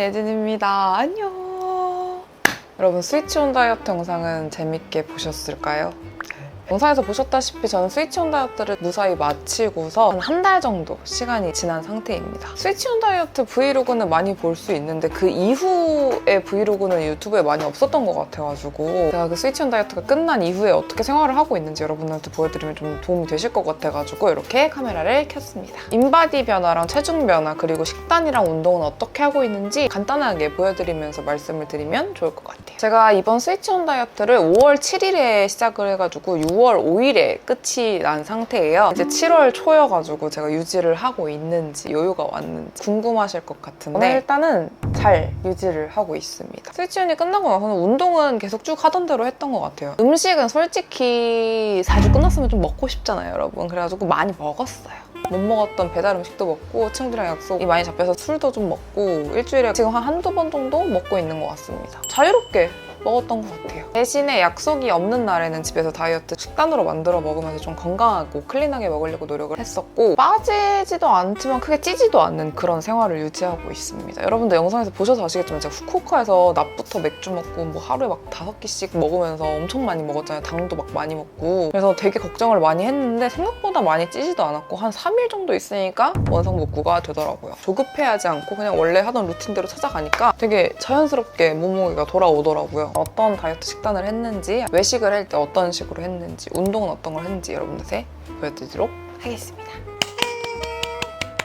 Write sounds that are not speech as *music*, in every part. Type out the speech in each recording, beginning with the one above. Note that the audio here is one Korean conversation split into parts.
예진입니다. 안녕. 여러분 스위치 온 다이어트 영상은 재밌게 보셨을까요? 영상에서 보셨다시피 저는 스위치온 다이어트를 무사히 마치고서 한 한 달 정도 시간이 지난 상태입니다. 스위치온 다이어트 브이로그는 많이 볼 수 있는데 그 이후의 브이로그는 유튜브에 많이 없었던 것 같아가지고 제가 그 스위치온 다이어트가 끝난 이후에 어떻게 생활을 하고 있는지 여러분들한테 보여드리면 좀 도움이 되실 것 같아가지고 이렇게 카메라를 켰습니다. 인바디 변화랑 체중 변화 그리고 식단이랑 운동은 어떻게 하고 있는지 간단하게 보여드리면서 말씀을 드리면 좋을 것 같아요. 제가 이번 스위치온 다이어트를 5월 7일에 시작을 해가지고 6월 5일에 끝이 난 상태예요. 이제 7월 초여가지고 제가 유지를 하고 있는지 여유가 왔는지 궁금하실 것 같은데 일단은 잘 유지를 하고 있습니다. 스위치온이 끝나고 나서는 운동은 계속 쭉 하던 대로 했던 것 같아요. 음식은 솔직히 4주 끝났으면 좀 먹고 싶잖아요, 여러분. 그래가지고 많이 먹었어요. 못 먹었던 배달 음식도 먹고 친구들이랑 약속이 많이 잡혀서 술도 좀 먹고 일주일에 지금 한 한두 번 정도 먹고 있는 것 같습니다. 자유롭게 먹었던 것 같아요. 대신에 약속이 없는 날에는 집에서 다이어트 식단으로 만들어 먹으면서 좀 건강하고 클린하게 먹으려고 노력을 했었고 빠지지도 않지만 크게 찌지도 않는 그런 생활을 유지하고 있습니다. 여러분들 영상에서 보셔서 아시겠지만 제가 후쿠오카에서 낮부터 맥주 먹고 뭐 하루에 막 다섯 끼씩 먹으면서 엄청 많이 먹었잖아요. 당도 막 많이 먹고 그래서 되게 걱정을 많이 했는데 생각보다 많이 찌지도 않았고 한 3일 정도 있으니까 원상복구가 되더라고요. 조급해하지 않고 그냥 원래 하던 루틴대로 찾아가니까 되게 자연스럽게 몸무게가 돌아오더라고요. 어떤 다이어트 식단을 했는지 외식을 할 때 어떤 식으로 했는지 운동은 어떤 걸 했는지 여러분들께 보여드리도록 하겠습니다.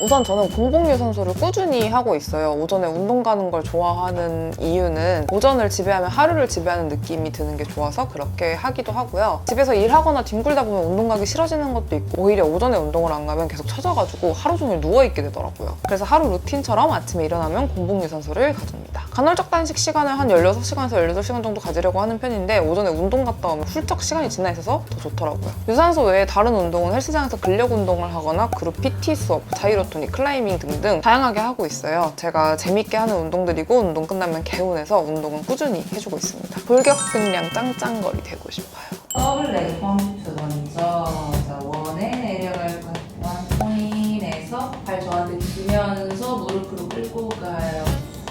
우선 저는 공복 유산소를 꾸준히 하고 있어요. 오전에 운동 가는 걸 좋아하는 이유는 오전을 지배하면 하루를 지배하는 느낌이 드는 게 좋아서 그렇게 하기도 하고요. 집에서 일하거나 뒹굴다 보면 운동 가기 싫어지는 것도 있고 오히려 오전에 운동을 안 가면 계속 찾아가지고 하루 종일 누워있게 되더라고요. 그래서 하루 루틴처럼 아침에 일어나면 공복 유산소를 가집니다. 간헐적 단식 시간을 한 16시간에서 18시간 정도 가지려고 하는 편인데 오전에 운동 갔다 오면 훌쩍 시간이 지나 있어서 더 좋더라고요. 유산소 외에 다른 운동은 헬스장에서 근력 운동을 하거나 그룹 PT 수업, 자이로 토닉, 클라이밍 등등 다양하게 하고 있어요. 제가 재밌게 하는 운동들이고 운동 끝나면 개운해서 운동은 꾸준히 해주고 있습니다. 골격근량 짱짱거리 되고 싶어요. 더블 레그 펌프 먼저 자, 원의 내려갈 관 포인에서 발 저한테 기면서 무릎으로 끌고 가요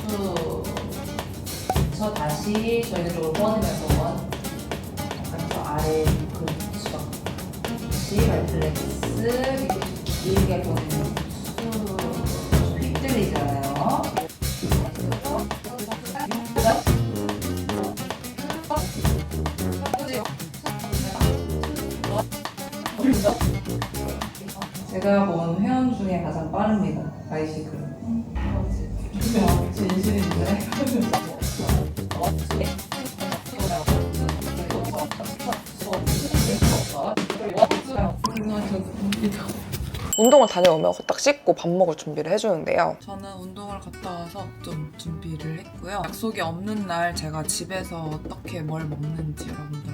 쭉. 저 다시 저희 쪽으로 뻗으면서 원 약간 더 아래 그렇죠 다시 발플렉스 이렇게 길게 보내면 제가 본 회원 중에 가장 빠릅니다. 바이시클. 진실인데. 운동을 다녀오면 딱 씻고 밥 먹을 준비를 해주는데요. 저는 운동을 갔다 와서 좀 준비를 했고요. 약속이 없는 날 제가 집에서 어떻게 뭘 먹는지 여러분들한테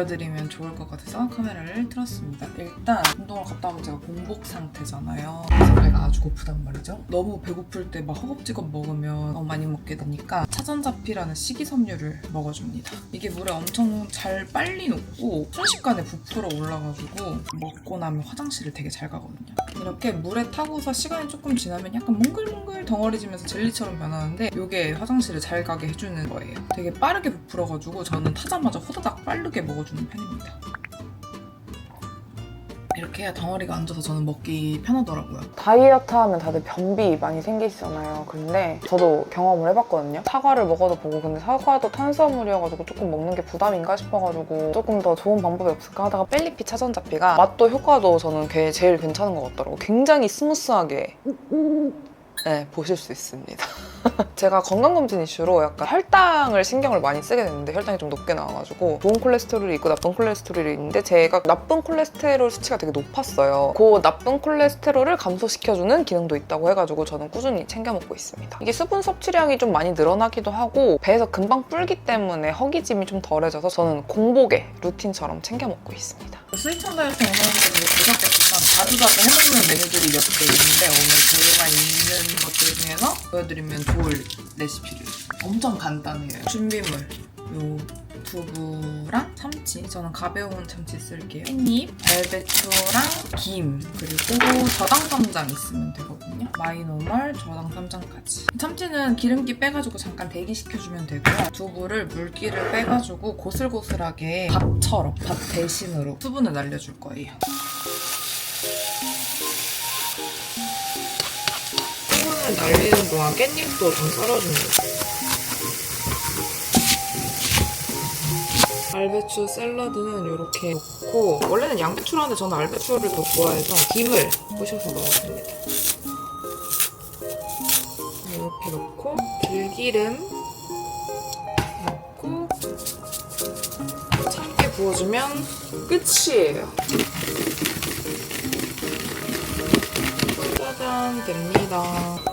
보여드리면 좋을 것 같아서 카메라를 틀었습니다. 일단 운동을 갔다 오면 제가 공복 상태잖아요. 그래서 배가 아주 고프단 말이죠. 너무 배고플 때 막 허겁지겁 먹으면 너무 많이 먹게 되니까 차전자피라는 식이섬유를 먹어줍니다. 이게 물에 엄청 잘 빨리 녹고 순식간에 부풀어 올라가지고 먹고 나면 화장실을 되게 잘 가거든요. 이렇게 물에 타고서 시간이 조금 지나면 약간 몽글몽글 덩어리지면서 젤리처럼 변하는데 이게 화장실을 잘 가게 해주는 거예요. 되게 빠르게 부풀어가지고 저는 타자마자 호다닥 빠르게 먹어 주는 편입니다. 이렇게 해야 덩어리가 안 져서 저는 먹기 편하더라고요. 다이어트 하면 다들 변비 많이 생기시잖아요. 근데 저도 경험을 해봤거든요. 사과를 먹어도 보고 근데 사과도 탄수화물이어가지고 조금 먹는 게 부담인가 싶어가지고 조금 더 좋은 방법이 없을까 하다가 펠리피 차전자피가 맛도 효과도 저는 걔 제일 괜찮은 것 같더라고요. 굉장히 스무스하게 네, 보실 수 있습니다. *laughs* 제가 건강검진 이슈로 약간 혈당을 신경을 많이 쓰게 됐는데 혈당이 좀 높게 나와가지고 좋은 콜레스테롤이 있고 나쁜 콜레스테롤이 있는데 제가 나쁜 콜레스테롤 수치가 되게 높았어요. 그 나쁜 콜레스테롤을 감소시켜주는 기능도 있다고 해가지고 저는 꾸준히 챙겨 먹고 있습니다. 이게 수분 섭취량이 좀 많이 늘어나기도 하고 배에서 금방 불기 때문에 허기짐이 좀 덜해져서 저는 공복에 루틴처럼 챙겨 먹고 있습니다. 스위천 다이어트 영상에서도 보셨겠지만 자주자주 해먹는 메뉴들이 몇 개 있는데 오늘 저희가 있는 것들 중에서 보여드리면 좋을 레시피를. 엄청 간단해요. 준비물. 요 두부랑 참치. 저는 가벼운 참치 쓸게요. 깻잎, 벨베초랑 김. 그리고 저당간장 있으면 되거든요. 마이노멀, 저당 3장까지. 참치는 기름기 빼가지고 잠깐 대기시켜주면 되고요. 두부를 물기를 빼가지고 고슬고슬하게 밥처럼 밥 대신으로 수분을 날려줄 거예요. 날리는 동안 깻잎도 좀 썰어줍니다. 알배추 샐러드는 이렇게 넣고 원래는 양배추를 하는데 저는 알배추를 더 좋아해서 김을 부셔서 넣어줍니다. 이렇게 넣고 들기름 넣고 참깨 부어주면 끝이에요. 짜잔 됩니다.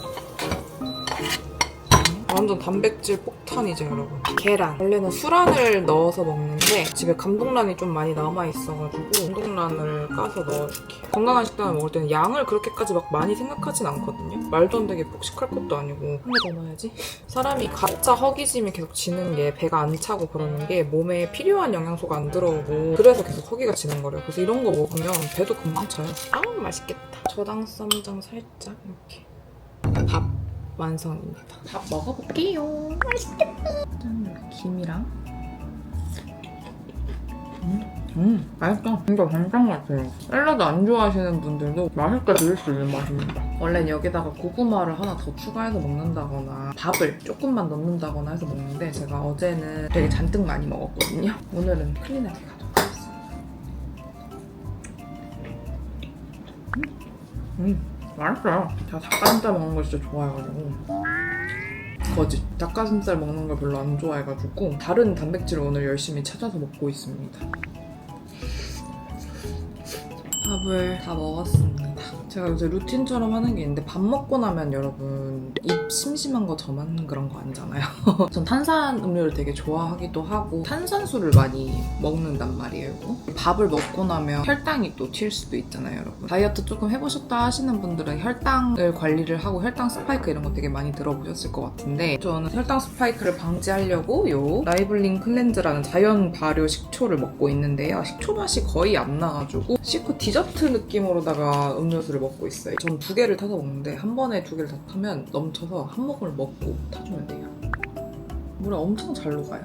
완전 단백질 폭탄이죠, 여러분. 계란. 원래는 수란을 넣어서 먹는데 집에 감동란이 좀 많이 남아있어가지고 감동란을 까서 넣어줄게요. 건강한 식단을 먹을 때는 양을 그렇게까지 막 많이 생각하진 않거든요. 말도 안 되게 폭식할 것도 아니고 한 개 더 넣어야지. 사람이 가짜 허기짐이 계속 지는 게 배가 안 차고 그러는 게 몸에 필요한 영양소가 안 들어오고 그래서 계속 허기가 지는 거래요. 그래서 이런 거 먹으면 배도 금방 차요. 아우 맛있겠다. 저당 쌈장 살짝 이렇게 밥 완성입니다. 밥 먹어볼게요. 맛있겠다. 짠, 김이랑. 음, 음, 맛있다. 진짜 간장 같아요. 샐러드 안 좋아하시는 분들도 맛있게 드실 수 있는 맛입니다. 원래는 여기다가 고구마를 하나 더 추가해서 먹는다거나 밥을 조금만 넣는다거나 해서 먹는데 제가 어제는 되게 잔뜩 많이 먹었거든요. 오늘은 클린하게 가도록 하겠습니다. 음, 음. 맛있어요. 제가 닭가슴살 먹는 걸 진짜 좋아해가지고. 거짓. 닭가슴살 먹는 걸 별로 안 좋아해가지고 다른 단백질을 오늘 열심히 찾아서 먹고 있습니다. 밥을 다 먹었습니다. 제가 요새 루틴처럼 하는 게 있는데 밥 먹고 나면 여러분 입 심심한 거 저만 그런 거 아니잖아요. *laughs* 전 탄산 음료를 되게 좋아하기도 하고 탄산수를 많이 먹는단 말이에요. 밥을 먹고 나면 혈당이 또 튈 수도 있잖아요, 여러분. 다이어트 조금 해보셨다 하시는 분들은 혈당을 관리를 하고 혈당 스파이크 이런 거 되게 많이 들어보셨을 것 같은데 저는 혈당 스파이크를 방지하려고 요 라이블링 클렌즈라는 자연 발효 식초를 먹고 있는데요. 식초 맛이 거의 안 나가지고 식후 디저트 느낌으로다가 음료수를 먹고 있어요. 전 두 개를 타서 먹는데 한 번에 두 개를 다 타면 넘쳐서 한 모금을 먹고 타주면 돼요. 물에 엄청 잘 녹아요.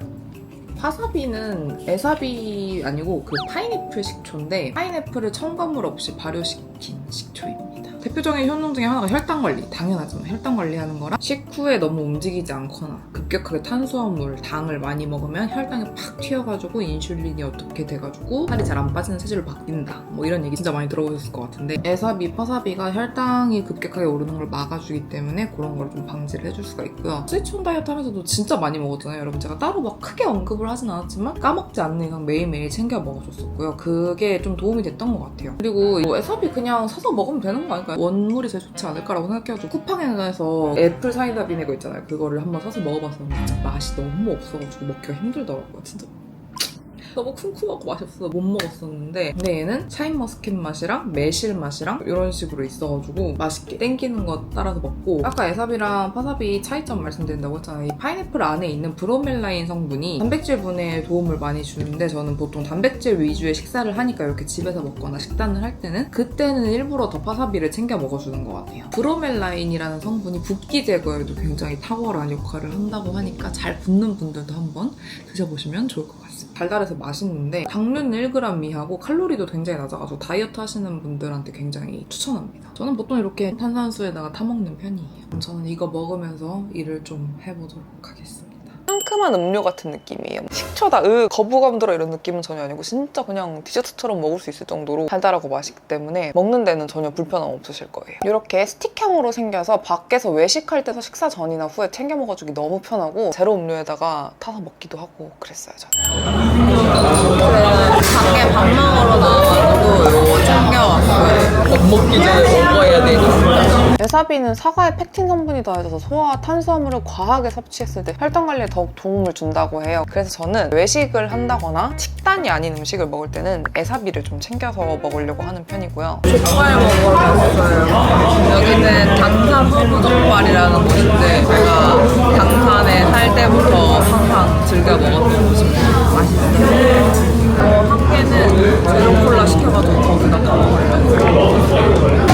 와사비는 에사비 아니고 그 파인애플 식초인데 파인애플을 첨가물 없이 발효시킨 식초입니다. 대표적인 효능 중에 하나가 혈당 관리. 당연하잖아. 혈당 관리하는 거랑 식후에 너무 움직이지 않거나 급격하게 탄수화물, 당을 많이 먹으면 혈당이 팍 튀어가지고 인슐린이 어떻게 돼가지고 살이 잘 안 빠지는 체질로 바뀐다. 뭐 이런 얘기 진짜 많이 들어보셨을 것 같은데 에사비, 파사비가 혈당이 급격하게 오르는 걸 막아주기 때문에 그런 걸 좀 방지를 해줄 수가 있고요. 스위치온 다이어트 하면서도 진짜 많이 먹었잖아요. 여러분 제가 따로 막 크게 언급을 하진 않았지만 까먹지 않는 이상 매일매일 챙겨 먹어줬었고요. 그게 좀 도움이 됐던 것 같아요. 그리고 뭐 에사비 그냥 사서 먹으면 되는 거 아닐까요? 원물이 제일 좋지 않을까라고 생각해가지고 쿠팡에서 애플 사이다 비네거 있잖아요. 그거를 한번 사서 먹어봤었는데 맛이 너무 없어가지고 먹기가 힘들더라고요. 진짜 너무 쿰쿰하고 맛이 없어서 못 먹었었는데 근데 얘는 샤인머스켓 맛이랑 매실 맛이랑 이런 식으로 있어가지고 맛있게 땡기는 거 따라서 먹고 아까 에사비랑 파사비 차이점 말씀드린다고 했잖아요. 이 파인애플 안에 있는 브로멜라인 성분이 단백질 분해에 도움을 많이 주는데 저는 보통 단백질 위주의 식사를 하니까 이렇게 집에서 먹거나 식단을 할 때는 그때는 일부러 더 파사비를 챙겨 먹어주는 것 같아요. 브로멜라인이라는 성분이 붓기 제거에도 굉장히 탁월한 역할을 한다고 하니까 잘 붓는 분들도 한번 드셔보시면 좋을 것 같습니다 달달해서 맛있는데 당류는 1g 미하고 칼로리도 굉장히 낮아가지고 다이어트 하시는 분들한테 굉장히 추천합니다. 저는 보통 이렇게 탄산수에다가 타먹는 편이에요. 저는 이거 먹으면서 일을 좀 해보도록 하겠습니다. 상큼한 음료 같은 느낌이에요. 식초다, 으, 거부감 들어 이런 느낌은 전혀 아니고 진짜 그냥 디저트처럼 먹을 수 있을 정도로 달달하고 맛있기 때문에 먹는 데는 전혀 불편함 없으실 거예요. 이렇게 스틱형으로 생겨서 밖에서 외식할 때도 식사 전이나 후에 챙겨 먹어주기 너무 편하고 제로 음료에다가 타서 먹기도 하고 그랬어요, 저는. 밖에 밥 먹으러 나와가지고 이거 챙겨왔어요. 밥 먹기 전에 먹어야 되니까. 에사비는 사과에 팩틴 성분이 더해져서 소화와 탄수화물을 과하게 섭취했을 때 혈당 관리에 더욱 도움을 준다고 해요. 그래서 저는 외식을 한다거나 식단이 아닌 음식을 먹을 때는 에사비를 좀 챙겨서 먹으려고 하는 편이고요. 족발 먹으러 왔어요. 여기는 당산 부부족발이라는 곳인데 제가 당산에 살 때부터 항상 즐겨 먹었던 곳입니다. 맛있어요. 어, 한 개는 제로 콜라 시켜가지고 거기다 다 먹으려고.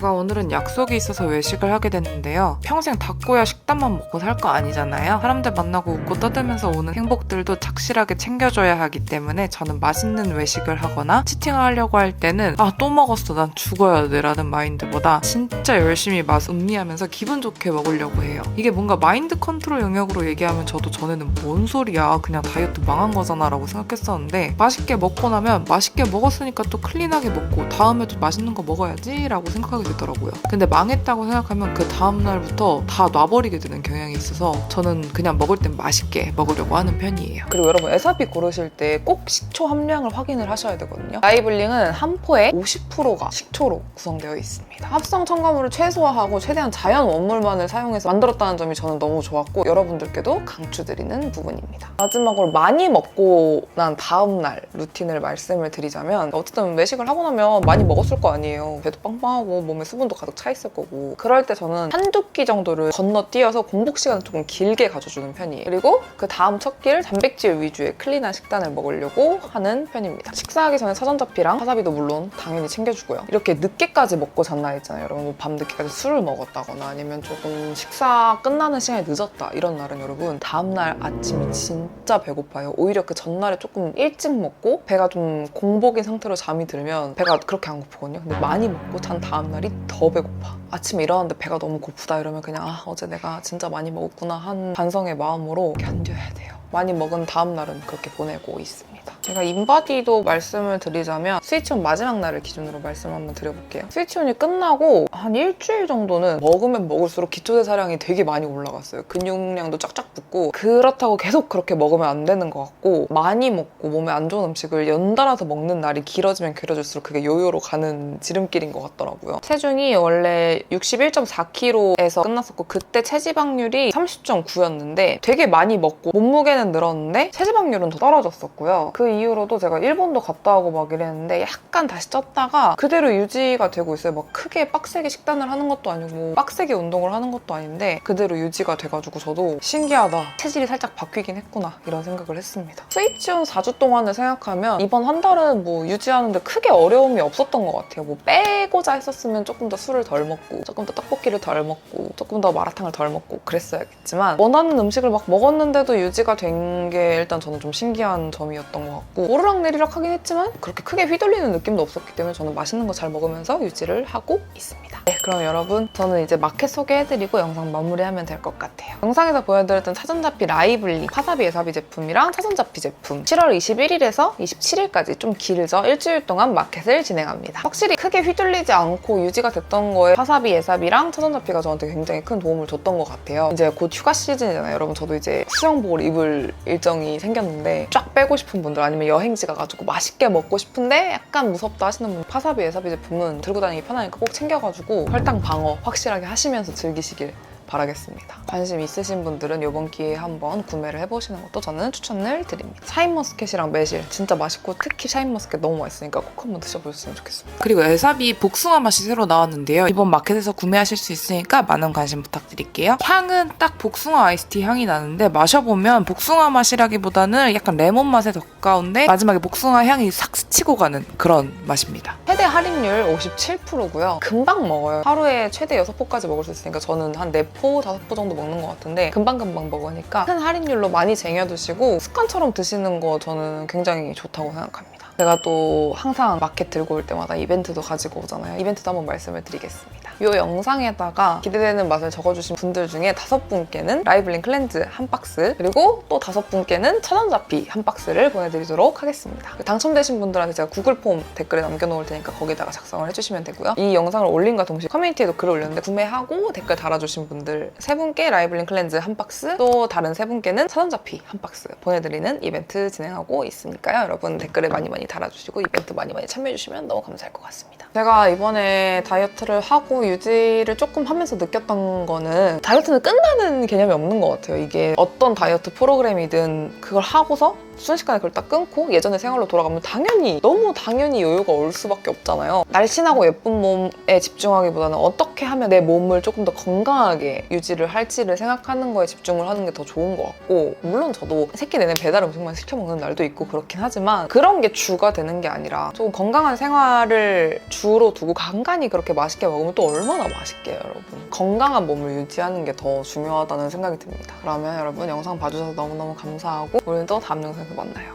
제가 오늘은 약속이 있어서 외식을 하게 됐는데요. 평생 닭고야 식단만 먹고 살 거 아니잖아요. 사람들 만나고 웃고 떠들면서 오는 행복들도 착실하게 챙겨줘야 하기 때문에 저는 맛있는 외식을 하거나 치팅을 하려고 할 때는 아 또 먹었어 난 죽어야 돼 라는 마인드보다 진짜 열심히 맛 음미하면서 기분 좋게 먹으려고 해요. 이게 뭔가 마인드 컨트롤 영역으로 얘기하면 저도 전에는 뭔 소리야 그냥 다이어트 망한 거잖아 라고 생각했었는데 맛있게 먹고 나면 맛있게 먹었으니까 또 클린하게 먹고 다음에도 맛있는 거 먹어야지 라고 생각하게 되더라고요. 근데 망했다고 생각하면 그 다음날부터 다 놔버리게 되는 경향이 있어서 저는 그냥 먹을 땐 맛있게 먹으려고 하는 편이에요. 그리고 여러분 에사비 고르실 때 꼭 식초 함량을 확인을 하셔야 되거든요. 라이블링은 한 포에 50%가 식초로 구성되어 있습니다. 합성 첨가물을 최소화하고 최대한 자연 원물만을 사용해서 만들었다는 점이 저는 너무 좋았고 여러분들께도 강추드리는 부분입니다. 마지막으로 많이 먹고 난 다음날 루틴을 말씀을 드리자면 어쨌든 외식을 하고 나면 많이 먹었을 거 아니에요. 배도 빵빵하고 몸에 수분도 가득 차 있을 거고 그럴 때 저는 한두 끼 정도를 건너뛰어서 공복 시간을 조금 길게 가져주는 편이에요. 그리고 그 다음 첫 끼를 단백질 위주의 클린한 식단을 먹으려고 하는 편입니다. 식사하기 전에 사전자피랑 와사비도 물론 당연히 챙겨주고요. 이렇게 늦게까지 먹고 잔다 했잖아요. 여러분 뭐 밤 늦게까지 술을 먹었다거나 아니면 조금 식사 끝나는 시간이 늦었다 이런 날은 여러분 다음날 아침이 진짜 배고파요. 오히려 그 전날에 조금 일찍 먹고 배가 좀 공복인 상태로 잠이 들면 배가 그렇게 안 고프거든요. 근데 많이 먹고 잔 다음날이 더 배고파. 아침에 일어났는데 배가 너무 고프다 이러면 그냥 아 어제 내가 진짜 많이 먹었구나 한 반성의 마음으로 견뎌야 돼요. 많이 먹은 다음 날은 그렇게 보내고 있습니다. 제가 인바디도 말씀을 드리자면 스위치온 마지막 날을 기준으로 말씀 한번 드려볼게요. 스위치온이 끝나고 한 일주일 정도는 먹으면 먹을수록 기초대사량이 되게 많이 올라갔어요. 근육량도 쫙쫙 붙고 그렇다고 계속 그렇게 먹으면 안 되는 것 같고 많이 먹고 몸에 안 좋은 음식을 연달아서 먹는 날이 길어지면 길어질수록 그게 요요로 가는 지름길인 것 같더라고요. 체중이 원래 61.4kg에서 끝났었고 그때 체지방률이 30.9였는데 되게 많이 먹고 몸무게는 늘었는데 체지방률은 더 떨어졌었고요. 그 이후로도 제가 일본도 갔다 오고 막 이랬는데 약간 다시 쪘다가 그대로 유지가 되고 있어요. 막 크게 빡세게 식단을 하는 것도 아니고 빡세게 운동을 하는 것도 아닌데 그대로 유지가 돼가지고 저도 신기하다. 체질이 살짝 바뀌긴 했구나 이런 생각을 했습니다. 스위치온 4주 동안을 생각하면 이번 한 달은 뭐 유지하는데 크게 어려움이 없었던 것 같아요. 뭐 빼고자 했었으면 조금 더 술을 덜 먹고 조금 더 떡볶이를 덜 먹고 조금 더 마라탕을 덜 먹고 그랬어야겠지만 원하는 음식을 막 먹었는데도 유지가 된 게 일단 저는 좀 신기한 점이었던 것 같고 오르락내리락 하긴 했지만 그렇게 크게 휘둘리는 느낌도 없었기 때문에 저는 맛있는 거 잘 먹으면서 유지를 하고 있습니다. 네, 그럼 여러분 저는 이제 마켓 소개해드리고 영상 마무리하면 될 것 같아요. 영상에서 보여드렸던 차전자피 라이블리 화사비 에사비 제품이랑 차전자피 제품 7월 21일에서 27일까지 좀 길죠. 일주일 동안 마켓을 진행합니다. 확실히 크게 휘둘리지 않고 유지가 됐던 거에 화사비 에사비랑 차전자피가 저한테 굉장히 큰 도움을 줬던 것 같아요. 이제 곧 휴가 시즌이잖아요. 여러분 저도 이제 수영복을 입을 일정이 생겼는데 쫙 빼고 싶은 분들 아니면 여행지 가가지고 맛있게 먹고 싶은데 약간 무섭다 하시는 분 파사비 에사비 제품은 들고 다니기 편하니까 꼭 챙겨가지고 혈당 방어 확실하게 하시면서 즐기시길 바라겠습니다. 관심 있으신 분들은 이번 기회에 한번 구매를 해보시는 것도 저는 추천을 드립니다. 샤인머스켓이랑 매실 진짜 맛있고 특히 샤인머스켓 너무 맛있으니까 꼭 한번 드셔보셨으면 좋겠습니다. 그리고 에사비 복숭아 맛이 새로 나왔는데요. 이번 마켓에서 구매하실 수 있으니까 많은 관심 부탁드릴게요. 향은 딱 복숭아 아이스티 향이 나는데 마셔보면 복숭아 맛이라기보다는 약간 레몬 맛에 더 가까운데 마지막에 복숭아 향이 싹 스치고 가는 그런 맛입니다. 최대 할인율 57%고요. 금방 먹어요. 하루에 최대 6포까지 먹을 수 있으니까 저는 한 4포, 5포 정도 먹는 것 같은데 금방금방 먹으니까 큰 할인율로 많이 쟁여두시고 습관처럼 드시는 거 저는 굉장히 좋다고 생각합니다. 제가 또 항상 마켓 들고 올 때마다 이벤트도 가지고 오잖아요. 이벤트도 한번 말씀을 드리겠습니다. 이 영상에다가 기대되는 맛을 적어주신 분들 중에 다섯 분께는 라이블링 클렌즈 한 박스 그리고 또 다섯 분께는 천원자피 한 박스를 보내드리도록 하겠습니다. 당첨되신 분들한테 제가 구글 폼 댓글에 남겨놓을 테니까 거기다가 작성을 해주시면 되고요. 이 영상을 올린과 동시에 커뮤니티에도 글을 올렸는데 구매하고 댓글 달아주신 분들 세 분께 라이블링 클렌즈 한 박스 또 다른 세 분께는 천원자피 한 박스 보내드리는 이벤트 진행하고 있으니까요. 여러분 댓글에 많이 많이 달아주시고 이벤트 많이 많이 참여해주시면 너무 감사할 것 같습니다. 제가 이번에 다이어트를 하고 유지를 조금 하면서 느꼈던 거는 다이어트는 끝나는 개념이 없는 것 같아요. 이게 어떤 다이어트 프로그램이든 그걸 하고서 순식간에 그걸 딱 끊고 예전의 생활로 돌아가면 당연히 너무 당연히 여유가 올 수밖에 없잖아요. 날씬하고 예쁜 몸에 집중하기보다는 어떻게 하면 내 몸을 조금 더 건강하게 유지를 할지를 생각하는 거에 집중을 하는 게 더 좋은 것 같고 물론 저도 새끼 내내 배달 음식만 시켜 먹는 날도 있고 그렇긴 하지만 그런 게 주가 되는 게 아니라 조금 건강한 생활을 주로 두고 간간히 그렇게 맛있게 먹으면 또 얼마나 맛있게요, 여러분. 건강한 몸을 유지하는 게 더 중요하다는 생각이 듭니다. 그러면 여러분 영상 봐주셔서 너무너무 감사하고 또 다음 영상 영상에서 만나요.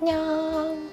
안녕.